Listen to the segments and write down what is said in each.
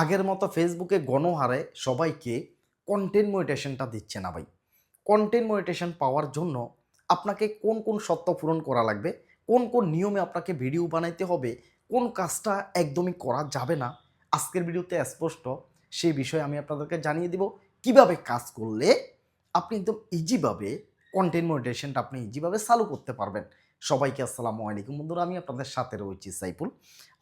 আগের মতো ফেসবুকে গণহারে সবাইকে কন্টেন্ট মনিটেশনটা দিচ্ছে না ভাই। কন্টেন্ট মনিটেশন পাওয়ার জন্য আপনাকে কোন কোন শর্ত পূরণ করা লাগবে, কোন কোন নিয়মে আপনাকে ভিডিও বানাইতে হবে, কোন কাজটা একদমই করা যাবে না, আজকের ভিডিওতে স্পষ্ট সেই বিষয়ে আমি আপনাদেরকে জানিয়ে দিব কীভাবে কাজ করলে আপনি একদম ইজিভাবে কন্টেন্ট মনিটেশনটা আপনি ইজিভাবে চালু করতে পারবেন। সবাইকে আসসালামু আলাইকুম। বন্ধুরা, আমি আপনাদের সাথে রয়েছি সাইফুল।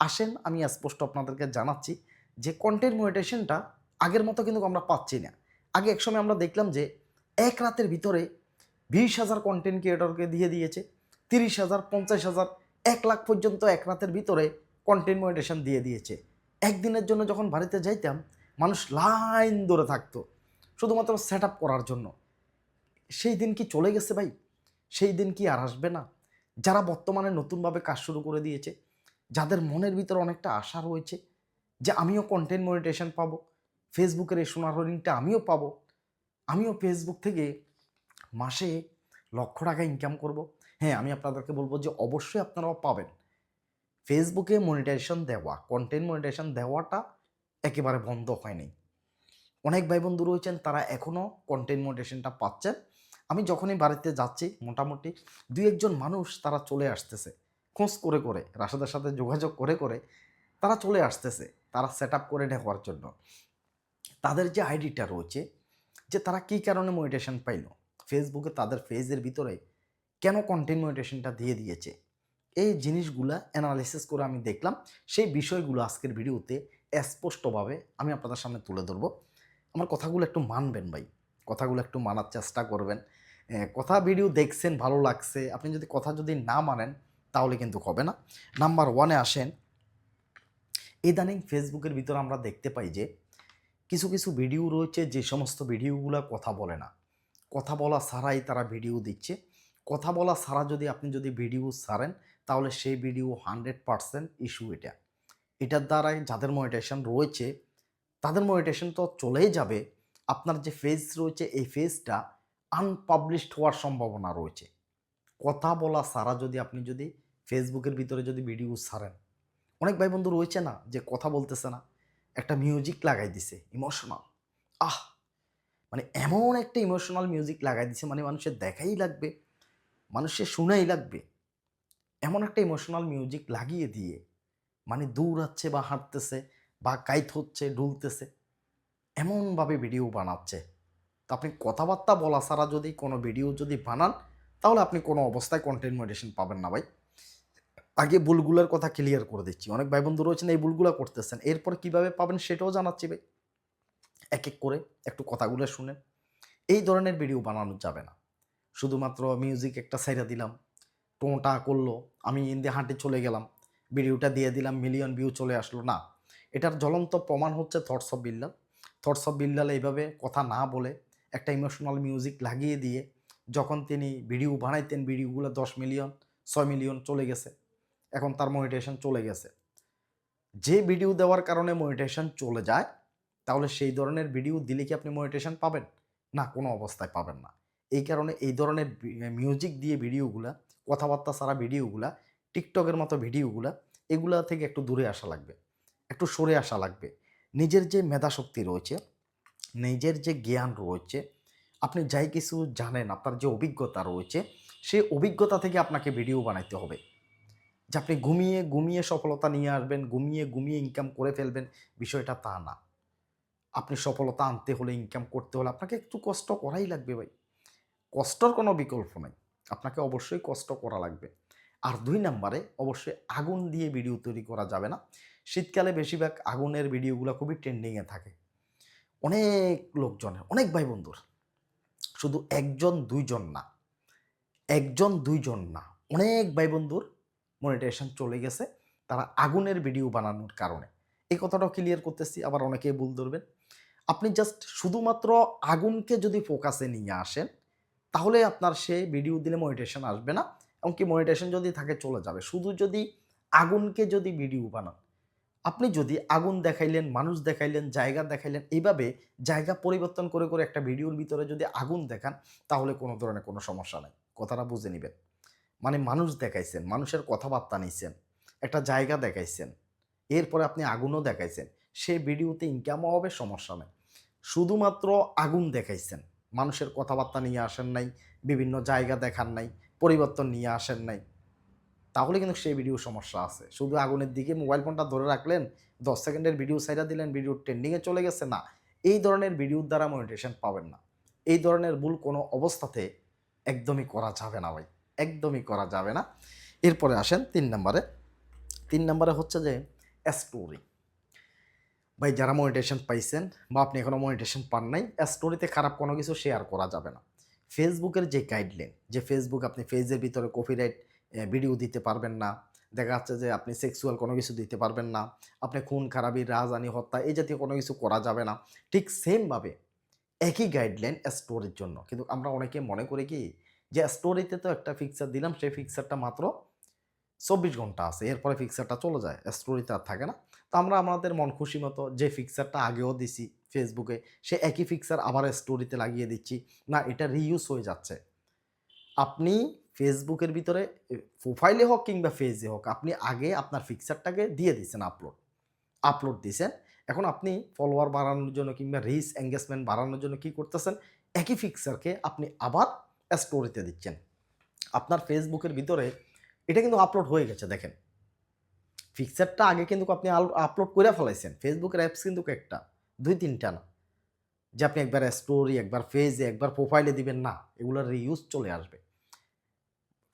আসেন, আমি স্পষ্ট আপনাদেরকে জানাচ্ছি যে কন্টেন্ট মনিটেশনটা আগের মতো কিন্তু আমরা পাচ্ছি না। আগে একসময় আমরা দেখলাম যে এক রাতের ভিতরে বিশ হাজার কন্টেন্ট ক্রিয়েটরকে দিয়ে দিয়েছে, তিরিশ হাজার, পঞ্চাশ হাজার, এক লাখ পর্যন্ত এক রাতের ভিতরে কন্টেন্ট মনিটেশন দিয়ে দিয়েছে। একদিনের জন্য যখন বাড়িতে যাইতাম, মানুষ লাইন ধরে থাকতো শুধুমাত্র সেট আপ করার জন্য। সেই দিন কি চলে গেছে ভাই? সেই দিন কি আর আসবে না? যারা বর্তমানে নতুনভাবে কাজ শুরু করে দিয়েছে, যাদের মনের ভিতরে অনেকটা আশা রয়েছে যে আমিও কন্টেন্ট মনিটেশন পাবো। ফেসবুকের এই সোনার হরিণটা আমিও পাবো। আমিও ফেসবুক থেকে মাসে লক্ষ টাকা ইনকাম করব। হ্যাঁ আমি আপনাদেরকে বলব যে অবশ্যই আপনারাও পাবেন। ফেসবুকে মনিটাইজেশন দেওয়া কন্টেন্ট মনিটাইজেশন দেওয়াটা একেবারে বন্ধ হয়নি অনেক ভাই বন্ধু রয়েছেন তারা এখনও কন্টেন্ট মনিটাইজেশনটা পাচ্ছেন। আমি যখনই বাড়িতে যাচ্ছি, মোটামুটি দুই একজন মানুষ তারা চলে আসতেছে। খোঁজ করে করে, রাশাদের সাথে যোগাযোগ করে করে তারা চলে আসতেছে। তারা সেট করে নেওয়ার জন্য। তাদের যে আইডিটা রয়েছে, যে তারা কী কারণে মোডিটেশন পাইল? ফেসবুকে তাদের ফেজের ভিতরে কেন কন্টেন্ট মোডিটেশনটা দিয়ে দিয়েছে? এই জিনিসগুলা অ্যানালিসিস করে আমি দেখলাম। সেই বিষয়গুলো আজকের ভিডিওতে স্পষ্টভাবে আমি আপনাদের সামনে তুলে ধরবো। আমার কথাগুলো একটু মানবেন ভাই। কথাগুলো একটু মানার চেষ্টা করবেন। কথা ভিডিও দেখছেন, ভালো লাগছে। আপনি যদি কথা যদি না মানেন, তাহলে কিন্তু হবে না। নাম্বার ওয়ানে আসেন ইদানিং ফেসবুকের ভিতরে আমরা দেখতে পাই যে কিছু কিছু ভিডিও রয়েছে যে সমস্ত ভিডিওগুলো কথা বলে না। কথা বলা ছাড়াই তারা ভিডিও দিচ্ছে। কথা বলা ছাড়া যদি আপনি যদি ভিডিও ছাড়েন, তাহলে সেই ভিডিও হান্ড্রেড পারসেন্ট ইস্যু এটা। এটার দ্বারাই যাদের মনিটেশন রয়েছে, তাদের মনিটেশন তো চলেই যাবে। আপনার যে ফেজ রয়েছে, এই ফেজটা আনপাবলিশড হওয়ার সম্ভাবনা রয়েছে। কথা বলা ছাড়া যদি আপনি যদি ফেসবুকের ভিতরে যদি ভিডিও ছাড়েন অনেক ভাই বন্ধু রয়েছে না যে কথা বলতেছে না। একটা মিউজিক লাগাই দিছে ইমোশনাল আহ! মানে এমন একটা ইমোশনাল মিউজিক লাগাই দিছে মানে মানুষের দেখাই লাগবে, মানুষের শুনেই লাগবে। এমন একটা ইমোশনাল মিউজিক লাগিয়ে দিয়ে মানে দৌড়াচ্ছে বা হাঁটতেছে বা কাইত হচ্ছে ডুলতেছে এমনভাবে ভিডিও বানাচ্ছে। তো আপনি কথাবার্তা বলা ছাড়া যদি কোনো ভিডিও যদি বানান, তাহলে আপনি কোনো অবস্থায় কন্টেন্ট মডিটেশন পাবেন না ভাই। আগে ভুলগুলোর কথা ক্লিয়ার করে দিচ্ছি। অনেক ভাই বন্ধু রয়েছেন এই ভুলগুলো করতেছেন। এরপর কীভাবে পাবেন সেটাও জানাচ্ছি ভাই। এক এক করে একটু কথাগুলো শুনেন এই ধরনের ভিডিও বানানো যাবে না। শুধুমাত্র মিউজিক একটা সাইডা দিলাম। টোঁটা করল, আমি ইন্দে হাঁটে চলে গেলাম। ভিডিওটা দিয়ে দিলাম মিলিয়ন ভিউ চলে আসলো। না, এটার জ্বলন্ত প্রমাণ হচ্ছে thoughts of Billal thoughts of Billal এইভাবে কথা না বলে একটা ইমোশনাল মিউজিক লাগিয়ে দিয়ে যখন তিনি ভিডিও বানাইতেন ভিডিওগুলো দশ মিলিয়ন ছয় মিলিয়ন চলে গেছে। এখন তার মনিটেশন চলে গেছে। যে ভিডিও দেওয়ার কারণে মনিটেশন চলে যায়, তাহলে সেই ধরনের ভিডিও দিলে কি আপনি মনিটেশন পাবেন? না, কোনো অবস্থায় পাবেন না। এই কারণে এই ধরনের মিউজিক দিয়ে ভিডিওগুলা কথাবার্তা ছাড়া ভিডিওগুলা টিকটকের মতো ভিডিওগুলা এগুলা থেকে একটু দূরে আসা লাগবে। একটু সরে আসা লাগবে। নিজের যে মেধাশক্তি রয়েছে, নিজের যে জ্ঞান রয়েছে, আপনি যাই কিছু জানেন, আপনার যে অভিজ্ঞতা রয়েছে, সেই অভিজ্ঞতা থেকে আপনাকে ভিডিও বানাইতে হবে। যে আপনি ঘুমিয়ে ঘুমিয়ে সফলতা নিয়ে আসবেন, ঘুমিয়ে ঘুমিয়ে ইনকাম করে ফেলবেন, বিষয়টা তা না। আপনি সফলতা আনতে হলে ইনকাম করতে হলে আপনাকে একটু কষ্ট করাই লাগবে ভাই। কষ্টর কোনো বিকল্প নেই। আপনাকে অবশ্যই কষ্ট করা লাগবে। আর দুই নাম্বারে, অবশ্যই আগুন দিয়ে ভিডিও তৈরি করা যাবে না। শীতকালে বেশিরভাগ আগুনের ভিডিওগুলো খুবই ট্রেন্ডিংয়ে থাকে। অনেক লোকজনের অনেক ভাই বন্ধুর শুধু একজন, দুইজন না। একজন, দুইজন না। অনেক ভাই বন্ধুর মনিটাইজেশন চলে গেছে, তারা আগুনের ভিডিও বানানোর কারণে। এই কথাটাও ক্লিয়ার করতেছি, আবার অনেকে ভুল ধরবেন। আপনি জাস্ট শুধুমাত্র আগুনকে যদি ফোকাসে নিয়ে আসেন, তাহলে আপনার সে ভিডিও দিলে মনিটেশন আসবে না, এমনকি মনিটেশন যদি থাকে চলে যাবে। শুধু যদি আগুনকে যদি ভিডিও বানান, আপনি যদি আগুন দেখাইলেন, মানুষ দেখাইলেন, জায়গা দেখাইলেন, এইভাবে জায়গা পরিবর্তন করে করে একটা ভিডিওর ভিতরে যদি আগুন দেখান, তাহলে কোনো ধরনের কোনো সমস্যা নাই। কথাটা বুঝে নেবেন। মানে মানুষ দেখাইছেন, মানুষের কথাবার্তা নিছেন, একটা জায়গা দেখাইছেন, এরপরে আপনি আগুনও দেখাইছেন সেই ভিডিওতে ইনকামও হবে, সমস্যা নেই। শুধুমাত্র আগুন দেখাইছেন, মানুষের কথাবার্তা নিয়ে আসেন নাই, বিভিন্ন জায়গা দেখান নাই, পরিবর্তন নিয়ে আসেন নাই, তাহলে কিন্তু সেই ভিডিও সমস্যা আছে। শুধু আগুনের দিকে মোবাইল ফোনটা ধরে রাখলেন, দশ সেকেন্ডের ভিডিও সাইডা দিলেন ভিডিও ট্রেন্ডিংয়ে চলে গেছে, না, এই ধরনের ভিডিওর দ্বারা মনিটেশন পাবেন না। এই ধরনের ভুল কোনো অবস্থাতে একদমই করা যাবে না ভাই। একদমই করা যাবে না। এরপরে আসেন তিন নম্বরে। তিন নম্বরে হচ্ছে যে স্টোরি ভাই, যারা মনিটেশন পাইছেন বা আপনি এখনও মনিটেশন পান নাই স্টোরিতে খারাপ কোনো কিছু শেয়ার করা যাবে না। ফেসবুকের যে গাইডলাইন যে ফেসবুক আপনি ফেজের ভিতরে কপিরাইট ভিডিও দিতে পারবেন না, দেখা যাচ্ছে যে আপনি সেক্সুয়াল কোনো কিছু দিতে পারবেন না, আপনি খুন, খারাপি রাজধানী হত্যা এই জাতীয় কোনো কিছু করা যাবে না। ঠিক সেমভাবে একই গাইডলাইন স্টোরির জন্য। কিন্তু আমরা অনেকে মনে করি কি যে স্টোরিতে তো একটা ফিক্সার দিলাম, সেই ফিক্সারটা মাত্র চব্বিশ ঘণ্টা আছে। এরপরে ফিক্সারটা চলে যায় স্টোরিতে আর থাকে না। তো আমরা আমাদের মন খুশি মতো যে ফিক্সারটা আগেও দিছি ফেসবুকে সে একই ফিক্সার আবার স্টোরিতে লাগিয়ে দিচ্ছি। না, এটা রিইউজ হয়ে যাচ্ছে। আপনি ফেসবুকের ভিতরে প্রোফাইলে হোক কিংবা ফেজে হোক, আপনি আগে আপনার ফিক্সারটাকে দিয়ে দিচ্ছেন আপলোড আপলোড দিয়েছেন এখন আপনি ফলোয়ার বাড়ানোর জন্য কিংবা রিচ এঙ্গেজমেন্ট বাড়ানোর জন্য কি করতেছেন? একই ফিক্সারকে আপনি আবার স্টোরিতে দিচ্ছেন। আপনার ফেসবুকের ভিতরে এটা কিন্তু আপলোড হয়ে গেছে, দেখেন। ফিক্সারটা আগে কিন্তু আপনি আপলোড করে ফেলাইছেন। ফেসবুকের অ্যাপস কিন্তু একটা, দুই তিনটা না। যে আপনি একবার স্টোরি একবার ফেজে একবার প্রোফাইলে দিবেন, না, এগুলোর রিউজ চলে আসবে।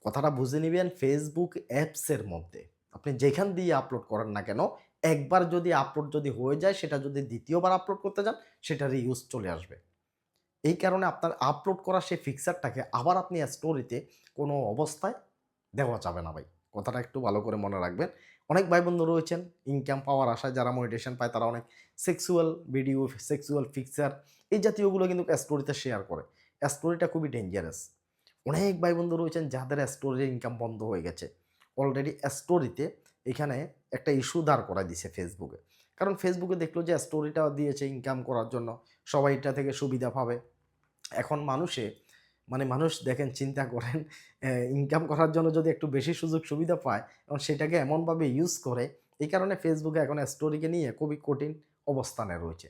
কথাটা বুঝে নেবেন ফেসবুক অ্যাপসের মধ্যে। আপনি যেখান দিয়ে আপলোড করেন না কেন, একবার যদি আপলোড যদি হয়ে যায়, সেটা যদি দ্বিতীয়বার আপলোড করতে যান, সেটা রিউজ চলে আসবে। এই কারণে আপনার আপলোড করা সেই ফিক্সারটাকে আবার আপনি স্টোরিতে কোনো অবস্থায় দেওয়া যাবে না ভাই। কথাটা একটু ভালো করে মনে রাখবেন। অনেক ভাই বন্ধু রয়েছেন ইনকাম পাওয়ার আশায় যারা মোটিভেশন পায় তারা অনেক সেক্সুয়াল ভিডিও সেক্সুয়াল ফিক্সার এই জাতীয়গুলো কিন্তু স্টোরিতে শেয়ার করে। স্টোরিটা খুবই ডেঞ্জারাস অনেক ভাই বন্ধু রয়েছেন যাদের স্টোরির ইনকাম বন্ধ হয়ে গেছে। অলরেডি স্টোরিতে এখানে একটা ইস্যু দাঁড় করা দিছে ফেসবুকে কারণ ফেসবুকে দেখল যে স্টোরিটা দিয়েছে ইনকাম করার জন্য। সবাই এটা থেকে সুবিধা পাবে। এখন মানুষে মানে মানুষ দেখেন, চিন্তা করেন ইনকাম করার জন্য যদি একটু বেশি সুযোগ সুবিধা পায় এবং সেটাকে এমনভাবে ইউজ করে, এই কারণে ফেসবুকে এখন স্টোরিকে নিয়ে খুবই কঠিন অবস্থানে রয়েছে।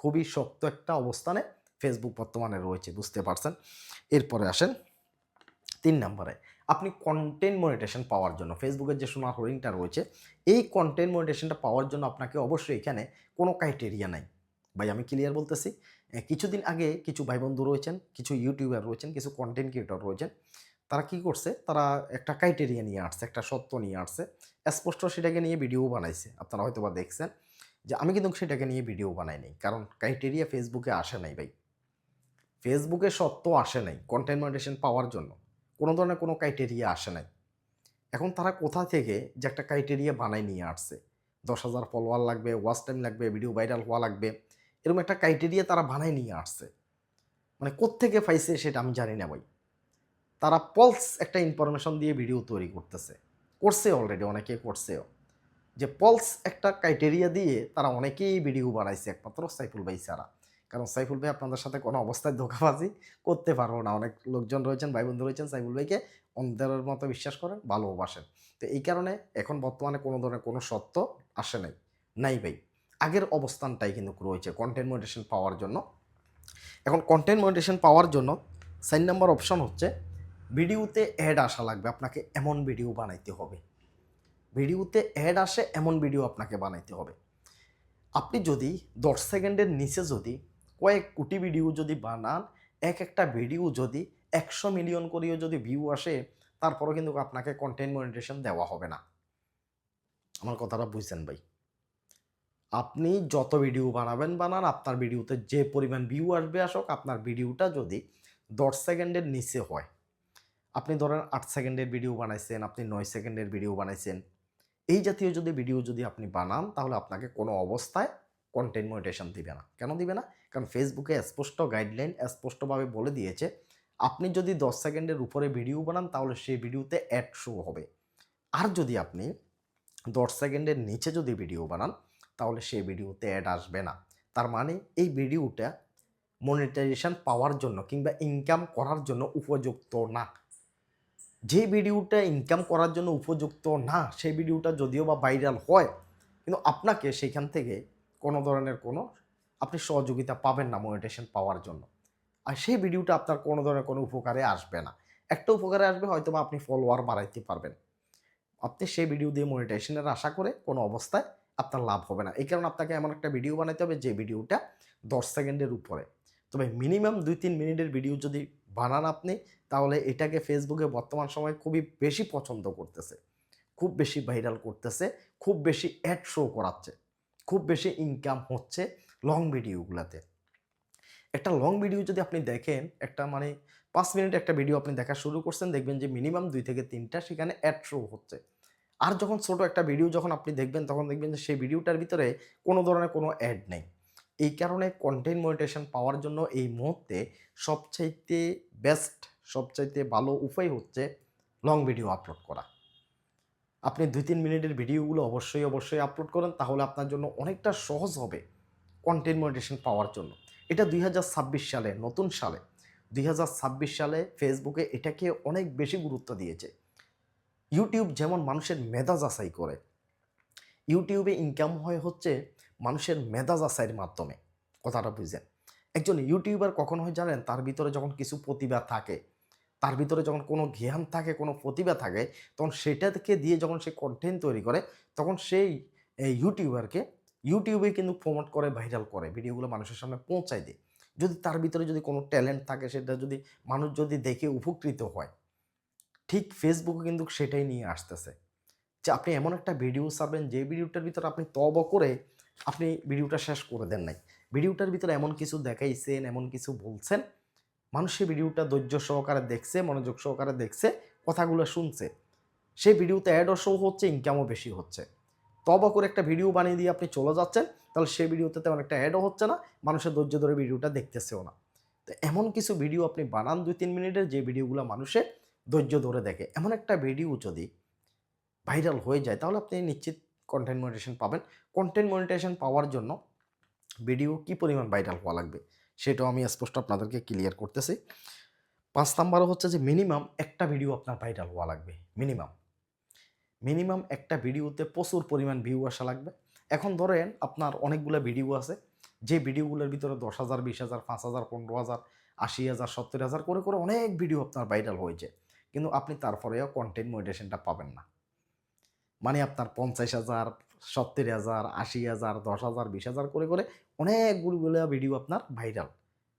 খুবই শক্ত একটা অবস্থানে ফেসবুক বর্তমানে রয়েছে, বুঝতে পারছেন? এরপরে আসেন, তিন নম্বরে। আপনি কন্টেন্ট মনিটেশন পাওয়ার জন্য ফেসবুকের যে সোনার হোর্ডিংটা রয়েছে, এই কন্টেন্ট মনিটেশনটা পাওয়ার জন্য আপনাকে অবশ্যই এখানে কোনো ক্রাইটেরিয়া নাই। ভাই, আমি ক্লিয়ার বলতেছি কিছুদিন আগে কিছু ভাই বন্ধু রয়েছেন, কিছু ইউটিউবার রয়েছেন, কিছু কন্টেন্ট ক্রিয়েটর রয়েছেন, তারা কি করছে, তারা একটা ক্রাইটেরিয়া নিয়ে আসছে, একটা সত্য নিয়ে আসছে, স্পষ্ট সেটাকে নিয়ে ভিডিও বানাইছে। আপনারা হয়তো বা দেখছেন যে আমি কিন্তু সেটাকে নিয়ে ভিডিও বানাই নাই, কারণ ক্রাইটেরিয়া ফেসবুকে আসে নাই ভাই। ফেসবুকে সত্য আসে নাই কন্টেন্ট মনিটেশন পাওয়ার জন্য। কোনো ধরনের কোনো ক্রাইটেরিয়া আসে নাই। এখন তারা কোথা থেকে যে একটা ক্রাইটেরিয়া বানায় নিয়ে আসছে? দশ হাজার ফলোয়ার লাগবে ওয়াচ টাইম লাগবে ভিডিও ভাইরাল হওয়া লাগবে, এরকম একটা ক্রাইটেরিয়া তারা বানায় নিয়ে আসছে। মানে কোত্থেকে পাইছে সেটা আমি জানি না ভাই। তারা পলস একটা ইনফরমেশন দিয়ে ভিডিও তৈরি করতেছে। করছে অলরেডি অনেকে করছেও। যে পলস একটা ক্রাইটেরিয়া দিয়ে তারা অনেকেই ভিডিও বানাইছে, একমাত্র সাইফুল ভাই ছাড়া। কারণ সাইফুল ভাই আপনাদের সাথে কোনো অবস্থায় ধোকাবাজি করতে পারব না। অনেক লোকজন রয়েছেন ভাই বন্ধু রয়েছেন, সাইফুল ভাইকে অন্ধের মতো বিশ্বাস করেন, ভালোবাসেন। তো এই কারণে এখন বর্তমানে কোনো ধরনের কোনো সত্য আসে নাই নাই ভাই। আগের অবস্থানটাই কিন্তু রয়েছে কন্টেন্ট মনিটেশন পাওয়ার জন্য। এখন কন্টেন্ট মনিটেশন পাওয়ার জন্য সাইন নাম্বার অপশন হচ্ছে, ভিডিওতে অ্যাড আসা লাগবে, আপনাকে এমন ভিডিও বানাইতে হবে। ভিডিওতে অ্যাড আসে, এমন ভিডিও আপনাকে বানাইতে হবে। আপনি যদি দশ সেকেন্ডের নিচে যদি কয়েক কোটি ভিডিও যদি বানান, এক একটা ভিডিও যদি একশো মিলিয়ন করেও যদি ভিউ আসে, তারপরও কিন্তু আপনাকে কন্টেন্ট মনিটেশন দেওয়া হবে না। আমার কথাটা বুঝছেন ভাই? আপনি যত ভিডিও বানাবেন, বানান, আপনার ভিডিওতে যে পরিমাণ ভিউ আসবে আসুক, আপনার ভিডিওটা যদি দশ সেকেন্ডের নিচে হয়, আপনি ধরেন আট সেকেন্ডের ভিডিও বানাইছেন, আপনি নয় সেকেন্ডের ভিডিও বানাইছেন, এই জাতীয় যদি ভিডিও যদি আপনি বানান, তাহলে আপনাকে কোনো অবস্থায় কন্টেন্ট মনিটেশন দিবে না। কেন দিবে না? কারণ ফেসবুকে স্পষ্ট গাইডলাইন স্পষ্টভাবে বলে দিয়েছে, আপনি যদি দশ সেকেন্ডের উপরে ভিডিও বানান, তাহলে সেই ভিডিওতে অ্যাড শো হবে। আর যদি আপনি দশ সেকেন্ডের নিচে যদি ভিডিও বানান, তাহলে সেই ভিডিওতে অ্যাড আসবে না। তার মানে এই ভিডিওটা মনিটাইজেশন পাওয়ার জন্য কিংবা ইনকাম করার জন্য উপযুক্ত না। যে ভিডিওটা ইনকাম করার জন্য উপযুক্ত না, সেই ভিডিওটা যদিও বা ভাইরাল হয়, কিন্তু আপনাকে সেখান থেকে ধরনের কোনো আপনি সহযোগিতা পাবেন না মনিটেশন পাওয়ার জন্য। আর সেই ভিডিওটা আপনার কোনো ধরনের কোনো উপকারে আসবে না। একটা উপকারে আসবে হয়তো বা আপনি ফলোয়ার বাড়াইতে পারবেন। আপনি সেই ভিডিও দিয়ে মনিটাইজেশনের আশা করে কোনো অবস্থায় আপনার লাভ হবে না। এই কারণে আপনাকে এমন একটা ভিডিও বানাইতে হবে যে ভিডিওটা দশ সেকেন্ডের উপরে। তবে মিনিমাম দুই তিন মিনিটের ভিডিও যদি বানান আপনি, তাহলে এটাকে ফেসবুকে বর্তমান সময়ে খুবই বেশি পছন্দ করতেছে। খুব বেশি ভাইরাল করতেছে। খুব বেশি অ্যাড শো করাচ্ছে। খুব বেশি ইনকাম হচ্ছে লং ভিডিওগুলোতে একটা লং ভিডিও যদি আপনি দেখেন, একটা মানে পাঁচ মিনিট একটা ভিডিও আপনি দেখা শুরু করছেন, দেখবেন যে মিনিমাম দুই থেকে তিনটা সেখানে অ্যাড শো হচ্ছে। আর যখন ছোট একটা ভিডিও যখন আপনি দেখবেন, তখন দেখবেন যে সেই ভিডিওটার ভিতরে কোনো ধরনের কোনো অ্যাড নেই। এই কারণে কন্টেন্ট মনিটেশন পাওয়ার জন্য এই মুহূর্তে সবচাইতে বেস্ট সবচাইতে ভালো উপায় হচ্ছে লং ভিডিও আপলোড করা। আপনি দুই তিন মিনিটের ভিডিওগুলো অবশ্যই অবশ্যই আপলোড করেন, তাহলে আপনার জন্য অনেকটা সহজ হবে কন্টেন্ট মনিটেশন পাওয়ার জন্য। এটা দুই হাজার ছাব্বিশ সালে, নতুন সালে। দুই হাজার ছাব্বিশ সালে ফেসবুকে এটাকে অনেক বেশি গুরুত্ব দিয়েছে। ইউটিউব যেমন মানুষের মেধা যাচাই করে ইউটিউবে ইনকাম হয় হচ্ছে মানুষের মেধা যাচাইয়ের মাধ্যমে। কথাটা বুঝেন একজন ইউটিউবার কখন হয় জানেন? তার ভিতরে যখন কিছু প্রতিভা থাকে তার ভিতরে যখন কোনো জ্ঞান থাকে, কোনো প্রতিভা থাকে, তখন সেটাকে দিয়ে যখন সে কন্টেন্ট তৈরি করে, তখন সেই ইউটিউবারকে ইউটিউবে কিন্তু প্রমোট করে ভাইরাল করে, ভিডিওগুলো মানুষের সামনে পৌঁছায় দেয়। যদি তার ভিতরে যদি কোনো ট্যালেন্ট থাকে, সেটা যদি মানুষ যদি দেখে উপকৃত হয়, ঠিক ফেসবুকে কিন্তু সেটাই নিয়ে আসতেছে। যে আপনি এমন একটা ভিডিও ছাড়বেন, যে ভিডিওটার ভিতরে আপনি তব করে আপনি ভিডিওটা শেষ করে দেন নাই। ভিডিওটার ভিতরে এমন কিছু দেখাইছেন, এমন কিছু বলছেন মানুষ সেই ভিডিওটা ধৈর্য সহকারে দেখছে, মনোযোগ সহকারে দেখছে, কথাগুলো শুনছে। সেই ভিডিওতে অ্যাডও শো হচ্ছে ইনকামও বেশি হচ্ছে। তবা করে একটা ভিডিও বানিয়ে দিয়ে আপনি চলে যাচ্ছেন, তাহলে সেই ভিডিওতে তেমন একটা অ্যাডও হচ্ছে না, মানুষের ধৈর্য ধরে ভিডিওটা দেখতেছেও না। তো এমন কিছু ভিডিও আপনি বানান দুই তিন মিনিটের যে ভিডিওগুলো মানুষে ধৈর্য ধরে দেখে। এমন একটা ভিডিও যদি ভাইরাল হয়ে যায়, তাহলে আপনি নিশ্চিত কন্টেন্ট মনিটেশন পাবেন। কন্টেন্ট মনিটেশন পাওয়ার জন্য ভিডিও কি পরিমাণ ভাইরাল হওয়া লাগবে? সেটাও আমি স্পষ্ট আপনাদেরকে ক্লিয়ার করতেছি। পাঁচ নাম্বারও হচ্ছে যে মিনিমাম একটা ভিডিও আপনার ভাইরাল হওয়া লাগবে মিনিমাম মিনিমাম একটা ভিডিওতে প্রচুর পরিমাণ ভিউ আসা লাগবে। এখন ধরেন আপনার অনেকগুলো ভিডিও আছে, যে ভিডিওগুলোর ভিতরে দশ হাজার, বিশ হাজার, পাঁচ হাজার, পনেরো হাজার, আশি হাজার, সত্তর হাজার করে করে অনেক ভিডিও আপনার ভাইরাল হয়েছে। কিন্তু আপনি তারপরেও কন্টেন্ট মনিটেশনটা পাবেন না। মানে আপনার পঞ্চাশ হাজার, সত্তর হাজার, আশি হাজার, দশ হাজার, বিশ হাজার করে করে অনেকগুলো ভিডিও আপনার ভাইরাল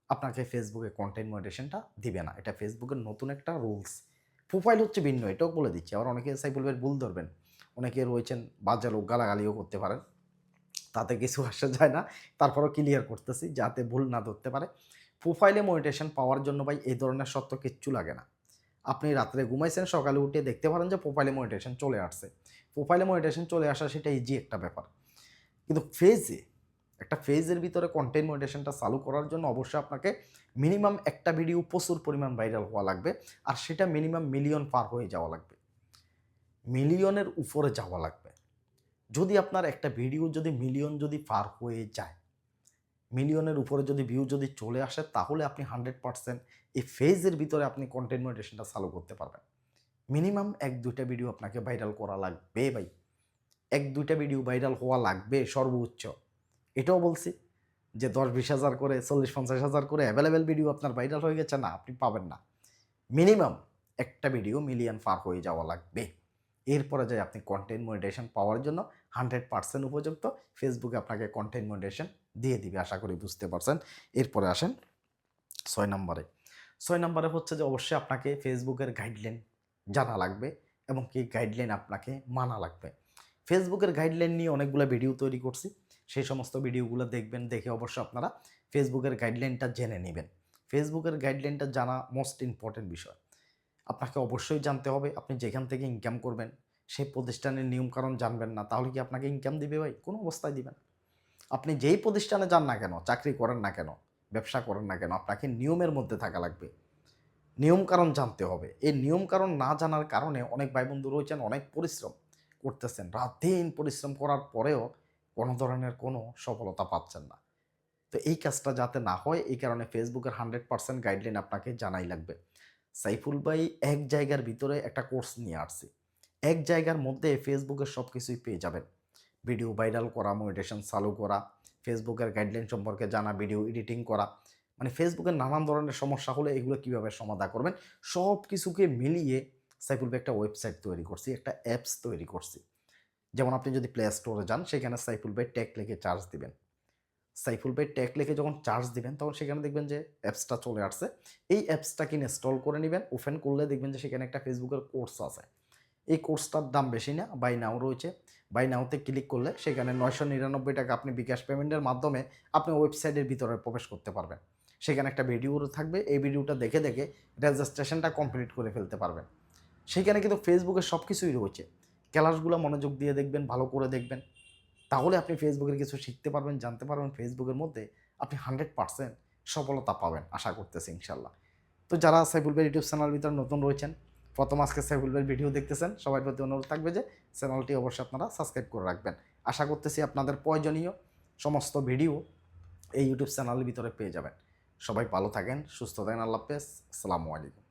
আপনাকে ফেসবুকে কন্টেন্ট মনিটেশনটা দিবে না। এটা ফেসবুকের নতুন একটা রুলস প্রোফাইল হচ্ছে ভিন্ন, এটাও বলে দিচ্ছি। আবার অনেকে সাই বলবেন ভুল ধরবেন। অনেকে রয়েছেন, বাজে লোক, গালাগালিও করতে পারেন। তাতে কিছু আসা যায় না। তারপরও ক্লিয়ার করতেছি, যাতে ভুল না ধরতে পারে। প্রোফাইলে মনিটেশন পাওয়ার জন্য ভাই, এই ধরনের সত্য কিচ্ছু লাগে না। আপনি রাত্রে ঘুমাইছেন, সকালে উঠে দেখতে পারেন যে প্রোফাইলে মনিটেশন চলে আসছে। প্রোফাইলে মনিটেশন চলে আসা সেটা ইজি একটা ব্যাপার। কিন্তু ফেজে একটা ফেজের ভিতরে কন্টেন্ট মনিটেশনটা চালু করার জন্য অবশ্যই আপনাকে মিনিমাম একটা ভিডিও প্রচুর পরিমাণ ভাইরাল হওয়া লাগবে। আর সেটা মিনিমাম মিলিয়ন পার হয়ে যাওয়া লাগবে। মিলিয়নের উপরে যাওয়া লাগবে। যদি আপনার একটা ভিডিও যদি মিলিয়ন যদি পার হয়ে যায় মিলিয়নের উপরে যদি ভিউ যদি চলে আসে, তাহলে আপনি হান্ড্রেড পার্সেন্ট এই ফেজের ভিতরে আপনি কন্টেন্ট মনিটেশনটা চালু করতে পারবেন। মিনিমাম এক দুইটা ভিডিও আপনাকে ভাইরাল করা লাগবে ভাই। এক দুইটা ভিডিও ভাইরাল হওয়া লাগবে সর্বোচ্চ। এটাও বলছি যে দশ বিশ হাজার করে চল্লিশ পঞ্চাশ হাজার করে অ্যাভেলেবেল ভিডিও আপনার ভাইরাল হয়ে গেছে, না, আপনি পাবেন না। মিনিমাম একটা ভিডিও মিলিয়ন পার হয়ে যাওয়া লাগবে। এরপরে যাই আপনি কন্টেন্ট মনিটেশন পাওয়ার জন্য হান্ড্রেড পার্সেন্ট উপযুক্ত ফেসবুকে আপনাকে কন্টেন্ট মনিটেশন দিয়ে দিবে, আশা করি বুঝতে পারছেন। এরপরে আসেন ছয় নম্বরে। ছয় নম্বরে হচ্ছে যে অবশ্যই আপনাকে ফেসবুকের গাইডলাইন জানা লাগবে এবং কি গাইডলাইন আপনাকে মানা লাগবে। ফেসবুকের গাইডলাইন নিয়ে অনেকগুলো ভিডিও তৈরি করছি। সেই সমস্ত ভিডিওগুলো দেখবেন, দেখে অবশ্যই আপনারা ফেসবুকের গাইডলাইনটা জেনে নেবেন। ফেসবুকের গাইডলাইনটা জানা মোস্ট ইম্পর্টেন্ট বিষয়। আপনাকে অবশ্যই জানতে হবে, আপনি যেখান থেকে ইনকাম করবেন, সেই প্রতিষ্ঠানের নিয়মকানুন জানবেন না, তাহলে কি আপনাকে ইনকাম দিবে ভাই? কোনো অবস্থায় দিবেন আপনি যেই প্রতিষ্ঠানে যান না কেন, চাকরি করেন না কেন, ব্যবসা করেন না কেন, আপনাকে নিয়মের মধ্যে থাকা লাগবে। নিয়মকানুন জানতে হবে। এই নিয়মকানুন না জানার কারণে অনেক ভাই বন্ধু রয়েছেন, অনেক পরিশ্রম করতেছেন। রাত দিন পরিশ্রম করার পরেও কোনো ধরনের কোনো সফলতা পাচ্ছেন না। তো এই কাজটা যাতে না হয়, এই কারণে ফেসবুকের হান্ড্রেড পার্সেন্ট গাইডলাইন আপনাকে জানাই লাগবে। সাইফুল ভাই এক জায়গার ভিতরে একটা কোর্স নিয়ে আসছে। এক জায়গার মধ্যে ফেসবুকের সব কিছুই পেয়ে যাবেন। ভিডিও ভাইরাল করা মোটিভেশন চালু করা ফেসবুকের গাইডলাইন সম্পর্কে জানা, ভিডিও এডিটিং করা। মানে ফেসবুকের নানান ধরনের সমস্যা হলে এগুলো কীভাবে সমাধান করবেন সব কিছুকে মিলিয়ে সাইফুল ভাই একটা ওয়েবসাইট তৈরি করছি, একটা অ্যাপস তৈরি করছি। যেমন আপনি যদি প্লে স্টোরে যান, সেখানে সাইফুল ভাই ট্যাগ লিখে চার্জ দিবেন। সাইফুল ভাই ট্যাগ লিখে যখন চার্জ দিবেন, তখন সেখানে দেখবেন যে অ্যাপসটা চলে আসছে। এই অ্যাপসটাকে ইনস্টল করে নেবেন। ওপেন করলে দেখবেন যে সেখানে একটা ফেসবুকের কোর্স আছে। এই কোর্সটার দাম বেশি না বাই নাও রয়েছে। বাই নাওতে ক্লিক করলে সেখানে নয়শো নিরানব্বই টাকা আপনি বিকাশ পেমেন্টের মাধ্যমে আপনি ওয়েবসাইটের ভিতরে প্রবেশ করতে পারবেন। সেখানে একটা ভিডিও থাকবে। এই ভিডিওটা দেখে দেখে রেজিস্ট্রেশনটা কমপ্লিট করে ফেলতে পারবেন। সেখানে কিন্তু ফেসবুকে সব কিছুই রয়েছে। ক্লাসগুলো মনোযোগ দিয়ে দেখবেন, ভালো করে দেখবেন। তাহলে আপনি ফেসবুকের কিছু শিখতে পারবেন, জানতে পারবেন, ফেসবুকের মধ্যে আপনি হান্ড্রেড পার্সেন্ট সফলতা পাবেন, আশা করতেছি ইনশাল্লাহ। তো যারা সাইফুল ভাই ইউটিউব চ্যানেল ভিতরে নতুন রয়েছেন, প্রথম আজকে সাইফুল ভাইয়ের ভিডিও দেখতেছেন, সবার প্রতি অনুরোধ থাকবে যে চ্যানেলটি অবশ্যই আপনারা সাবস্ক্রাইব করে রাখবেন। আশা করতেছি আপনাদের প্রয়োজনীয় সমস্ত ভিডিও এই ইউটিউব চ্যানেলের ভিতরে পেয়ে যাবেন। সবাই ভালো থাকেন, সুস্থ থাকেন, আল্লাহ হাফেজ, আসসালামু আলাইকুম।